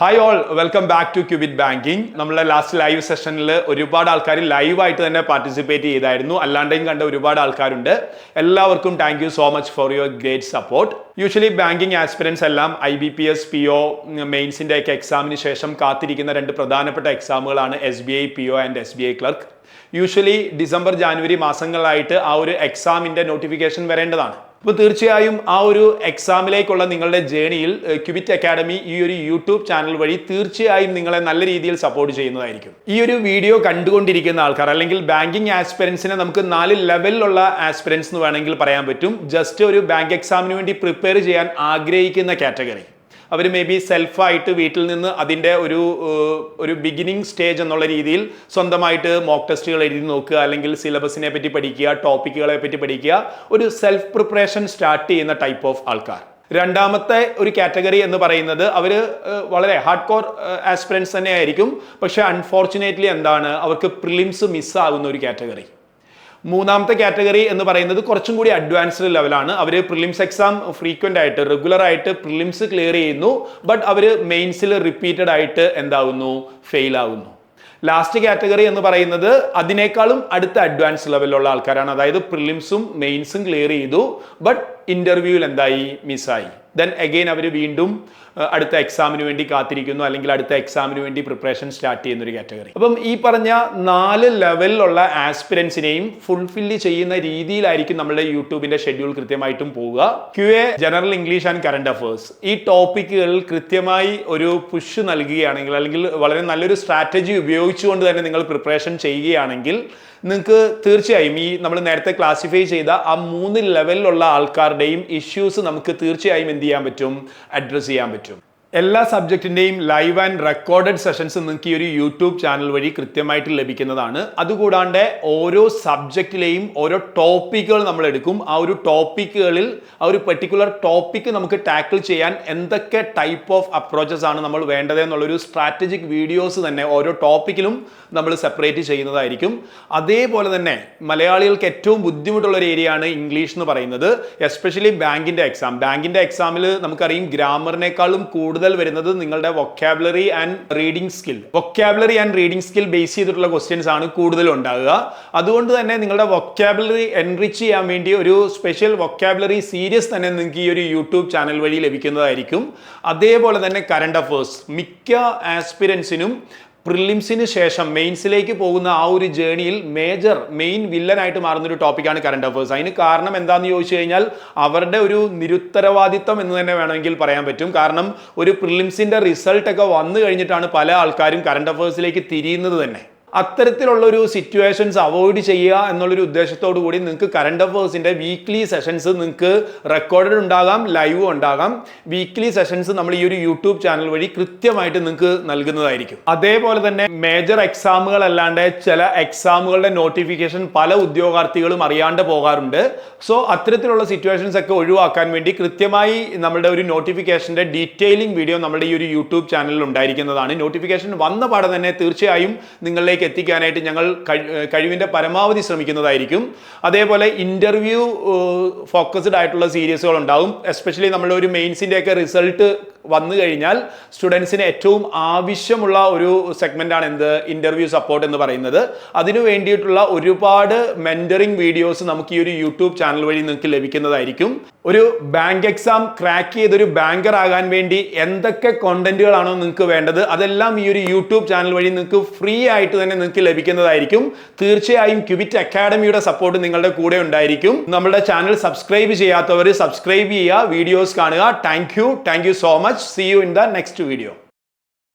Hi all welcome back to Qubit banking നമ്മളെ last live സെഷനിൽ ഒരുപാട് ആൾക്കാർ ലൈവായിട്ട് തന്നെ പാർട്ടിസിപ്പേറ്റ് ചെയ്തായിരുന്നു. അല്ലാണ്ടെയും കണ്ട ഒരുപാട് ആൾക്കാരുണ്ട്. എല്ലാവർക്കും thank so much for your great support usually banking aspirants എല്ലാം I B P S P O മെയിൻസിന്റെ ഒക്കെ എക്സാമിന് ശേഷം കാത്തിരിക്കുന്ന രണ്ട് പ്രധാനപ്പെട്ട എക്സാമുകളാണ് S B I P O and S B I clerk usually December January മാസങ്ങളിലായിട്ട് ആ ഒരു എക്സാമിന്റെ നോട്ടിഫിക്കേഷൻ വരേണ്ടതാണ്. അപ്പോൾ തീർച്ചയായും ആ ഒരു എക്സാമിലേക്കുള്ള നിങ്ങളുടെ ജേണിയിൽ ക്യൂബിറ്റ് അക്കാഡമി ഈ ഒരു യൂട്യൂബ് ചാനൽ വഴി തീർച്ചയായും നിങ്ങളെ നല്ല രീതിയിൽ സപ്പോർട്ട് ചെയ്യുന്നതായിരിക്കും. ഈ ഒരു വീഡിയോ കണ്ടുകൊണ്ടിരിക്കുന്ന ആൾക്കാർ അല്ലെങ്കിൽ ബാങ്കിങ് ആസ്പിരൻസിനെ നമുക്ക് നാല് ലെവലിലുള്ള ആസ്പിരൻസ് എന്ന് വേണമെങ്കിൽ പറയാൻ പറ്റും. ജസ്റ്റ് ഒരു ബാങ്ക് എക്സാമിന് വേണ്ടി പ്രിപ്പയർ ചെയ്യാൻ ആഗ്രഹിക്കുന്ന കാറ്റഗറി അവർ മേ ബി സെൽഫായിട്ട് വീട്ടിൽ നിന്ന് അതിന്റെ ഒരു ഒരു ബിഗിനിങ് സ്റ്റേജ് എന്നുള്ള രീതിയിൽ സ്വന്തമായിട്ട് മോക്ക് ടെസ്റ്റുകൾ എഴുതി നോക്കുക അല്ലെങ്കിൽ സിലബസിനെ പറ്റി പഠിക്കുക ടോപ്പിക്കുകളെ പറ്റി പഠിക്കുക ഒരു സെൽഫ് പ്രിപ്പറേഷൻ സ്റ്റാർട്ട് ചെയ്യുന്ന ടൈപ്പ് ഓഫ് ആൾക്കാർ. രണ്ടാമത്തെ ഒരു കാറ്റഗറി എന്ന് പറയുന്നത് അവർ വളരെ ഹാർഡ് കോർ ആസ്പിറൻസ് തന്നെ ആയിരിക്കും പക്ഷേ അൺഫോർച്ചുനേറ്റ്ലി എന്താണ്? അവർക്ക് പ്രിലിംസ് മിസ്സാകുന്ന ഒരു കാറ്റഗറി മൂന്നാമത്തെ കാറ്റഗറി എന്ന് പറയുന്നത് കുറച്ചും കൂടി അഡ്വാൻസ്ഡ് ലെവലാണ് അവർ പ്രിലിംസ് എക്സാം ഫ്രീക്വന്റ് ആയിട്ട് റെഗുലർ ആയിട്ട് പ്രിലിംസ് ക്ലിയർ ചെയ്യുന്നു. ബട്ട് അവർ മെയിൻസിൽ റിപ്പീറ്റഡ് ആയിട്ട് എന്താകുന്നു ഫെയിൽ ആകുന്നു ലാസ്റ്റ് കാറ്റഗറി എന്ന് പറയുന്നത് അതിനേക്കാളും അടുത്ത അഡ്വാൻസ് ലെവലിലുള്ള ആൾക്കാരാണ്. അതായത് പ്രിലിംസും മെയിൻസും ക്ലിയർ ചെയ്തു. ബട്ട് ഇന്റർവ്യൂവിൽ എന്തായി? മിസ്സായി ദെൻ അഗെയിൻ അവർ വീണ്ടും അടുത്ത എക്സാമിന് വേണ്ടി കാത്തിരിക്കുന്നു. അല്ലെങ്കിൽ അടുത്ത എക്സാമിന് വേണ്ടി പ്രിപ്പറേഷൻ സ്റ്റാർട്ട് ചെയ്യുന്ന ഒരു കാറ്റഗറി അപ്പം ഈ പറഞ്ഞ നാല് ലെവലിലുള്ള ആസ്പിരൻസിനെയും ഫുൾഫില്ല് ചെയ്യുന്ന രീതിയിലായിരിക്കും നമ്മുടെ യൂട്യൂബിന്റെ ഷെഡ്യൂൾ കൃത്യമായിട്ടും പോവുക. Q A general English and current affairs ഈ ടോപ്പിക്കുകൾ കൃത്യമായി ഒരു പുഷ് നൽകുകയാണെങ്കിൽ അല്ലെങ്കിൽ വളരെ നല്ലൊരു സ്ട്രാറ്റജി ഉപയോഗിച്ചുകൊണ്ട് തന്നെ നിങ്ങൾ പ്രിപ്പറേഷൻ ചെയ്യുകയാണെങ്കിൽ നിങ്ങൾക്ക് തീർച്ചയായും ഈ നമ്മൾ നേരത്തെ ക്ലാസിഫൈ ചെയ്ത ആ മൂന്ന് ലെവലിലുള്ള ആൾക്കാരുടെയും ഇഷ്യൂസ് നമുക്ക് തീർച്ചയായും എന്ത് ചെയ്യാൻ പറ്റും? അഡ്രസ്സ് ചെയ്യാൻ പറ്റും. എല്ലാ സബ്ജക്റ്റിന്റെയും ലൈവ് ആൻഡ് റെക്കോർഡഡ് സെഷൻസ് നിങ്ങൾക്ക് ഈ ഒരു യൂട്യൂബ് ചാനൽ വഴി കൃത്യമായിട്ട് ലഭിക്കുന്നതാണ്. അതുകൂടാണ്ട് ഓരോ സബ്ജക്റ്റിലെയും ഓരോ ടോപ്പിക്കുകൾ നമ്മൾ എടുക്കും. ആ ഒരു ടോപ്പിക്കുകളിൽ ആ ഒരു പെർട്ടിക്കുലർ ടോപ്പിക്ക് നമുക്ക് ടാക്കിൾ ചെയ്യാൻ എന്തൊക്കെ ടൈപ്പ് ഓഫ് അപ്രോച്ചസ് ആണ് നമ്മൾ വേണ്ടത് എന്നുള്ളൊരു സ്ട്രാറ്റജിക് വീഡിയോസ് തന്നെ ഓരോ ടോപ്പിക്കിലും നമ്മൾ സെപ്പറേറ്റ് ചെയ്യുന്നതായിരിക്കും. അതേപോലെ തന്നെ മലയാളികൾക്ക് ഏറ്റവും ബുദ്ധിമുട്ടുള്ള ഒരു ഏരിയയാണ് ഇംഗ്ലീഷ് എന്ന് പറയുന്നത്. എസ്പെഷ്യലി ബാങ്കിന്റെ എക്സാം ബാങ്കിന്റെ എക്സാമിൽ നമുക്കറിയും ഗ്രാമറിനേക്കാളും കൂടുതൽ വരുന്നത് നിങ്ങളുടെ vocabulary and reading skill vocabulary and reading skill base ചെയ്തിട്ടുള്ള ക്വസ്റ്റ്യൻസ് ആണ് കൂടുതൽ ഉണ്ടാകുക അതുകൊണ്ട് തന്നെ നിങ്ങളുടെ വൊക്കാബുലറി എൻറിച്ച് ചെയ്യാൻ വേണ്ടി ഒരു സ്പെഷ്യൽ വൊക്കാബുലറി സീരീസ് തന്നെ നിങ്ങൾക്ക് ഈ ഒരു യൂട്യൂബ് ചാനൽ വഴി ലഭിക്കുന്നതായിരിക്കും. അതേപോലെ തന്നെ കറണ്ട് അഫേഴ്സ് മിക്ക ആസ്പിരൻസിനും പ്രിലിംസിന് ശേഷം മെയിൻസിലേക്ക് പോകുന്ന ആ ഒരു ജേണിയിൽ മേജർ മെയിൻ വില്ലനായിട്ട് മാറുന്ന ഒരു ടോപ്പിക്കാണ് കറണ്ട് അഫേഴ്സ് അതിന് കാരണം എന്താണെന്ന് ചോദിച്ചു കഴിഞ്ഞാൽ അവരുടെ ഒരു നിരുത്തരവാദിത്വം എന്ന് തന്നെ വേണമെങ്കിൽ പറയാൻ പറ്റും. കാരണം ഒരു പ്രിലിംസിന്റെ റിസൾട്ട് ഒക്കെ വന്നു കഴിഞ്ഞിട്ടാണ് പല ആൾക്കാരും കറണ്ട് അഫേഴ്സിലേക്ക് തിരിയുന്നത് തന്നെ. അത്തരത്തിലുള്ള ഒരു സിറ്റുവേഷൻസ് അവോയ്ഡ് ചെയ്യുക എന്നുള്ളൊരു ഉദ്ദേശത്തോടു കൂടി നിങ്ങൾക്ക് കറണ്ട് അഫേഴ്സിന്റെ വീക്ക്ലി സെഷൻസ് നിങ്ങൾക്ക് റെക്കോർഡഡ് ഉണ്ടാകാം ലൈവ് ഉണ്ടാകാം. വീക്ക്ലി സെഷൻസ് നമ്മൾ ഈ ഒരു യൂട്യൂബ് ചാനൽ വഴി കൃത്യമായിട്ട് നിങ്ങൾക്ക് നൽകുന്നതായിരിക്കും. അതേപോലെ തന്നെ മേജർ എക്സാമുകൾ അല്ലാണ്ട് ചില എക്സാമുകളുടെ നോട്ടിഫിക്കേഷൻ പല ഉദ്യോഗാർത്ഥികളും അറിയാണ്ട് പോകാറുണ്ട്. സോ അത്തരത്തിലുള്ള സിറ്റുവേഷൻസ് ഒക്കെ ഒഴിവാക്കാൻ വേണ്ടി കൃത്യമായി നമ്മുടെ ഒരു നോട്ടിഫിക്കേഷന്റെ ഡീറ്റെയിലിംഗ് വീഡിയോ നമ്മുടെ ഈ ഒരു യൂട്യൂബ് ചാനലിൽ ഉണ്ടായിരിക്കുന്നതാണ്. നോട്ടിഫിക്കേഷൻ വന്ന പാടെ തന്നെ തീർച്ചയായും നിങ്ങളിലേക്ക് എത്തിക്കാനായിട്ട് ഞങ്ങൾ കഴിവിന്റെ പരമാവധി ശ്രമിക്കുന്നതായിരിക്കും. അതേപോലെ ഇന്റർവ്യൂ ഫോക്കസ്ഡ് ആയിട്ടുള്ള സീരീസുകൾ ഉണ്ടാവും എസ്പെഷ്യലി നമ്മളൊരു മെയിൻസിന്റെയൊക്കെ റിസൾട്ട് വന്നു കഴിഞ്ഞാൽ സ്റ്റുഡൻസിന് ഏറ്റവും ആവശ്യമുള്ള ഒരു സെഗ്മെന്റാണ് എന്ത്? ഇന്റർവ്യൂ സപ്പോർട്ട് എന്ന് പറയുന്നത്. അതിനു വേണ്ടിയിട്ടുള്ള ഒരുപാട് മെന്ററിങ് വീഡിയോസ് നമുക്ക് ഈ ഒരു യൂട്യൂബ് ചാനൽ വഴി നിങ്ങൾക്ക് ലഭിക്കുന്നതായിരിക്കും. ഒരു ബാങ്ക് എക്സാം ക്രാക്ക് ചെയ്തൊരു ബാങ്കർ ആകാൻ വേണ്ടി എന്തൊക്കെ കോണ്ടന്റുകളാണോ നിങ്ങൾക്ക് വേണ്ടത് അതെല്ലാം ഈ ഒരു യൂട്യൂബ് ചാനൽ വഴി നിങ്ങൾക്ക് ഫ്രീ ആയിട്ട് തന്നെ നിങ്ങൾക്ക് ലഭിക്കുന്നതായിരിക്കും. തീർച്ചയായും ക്യൂബിറ്റ് അക്കാഡമിയുടെ സപ്പോർട്ട് നിങ്ങളുടെ കൂടെ ഉണ്ടായിരിക്കും. നമ്മുടെ ചാനൽ സബ്സ്ക്രൈബ് ചെയ്യാത്തവർ സബ്സ്ക്രൈബ് ചെയ്യുക വീഡിയോസ് കാണുക. Thank you thank you so much see you in the next video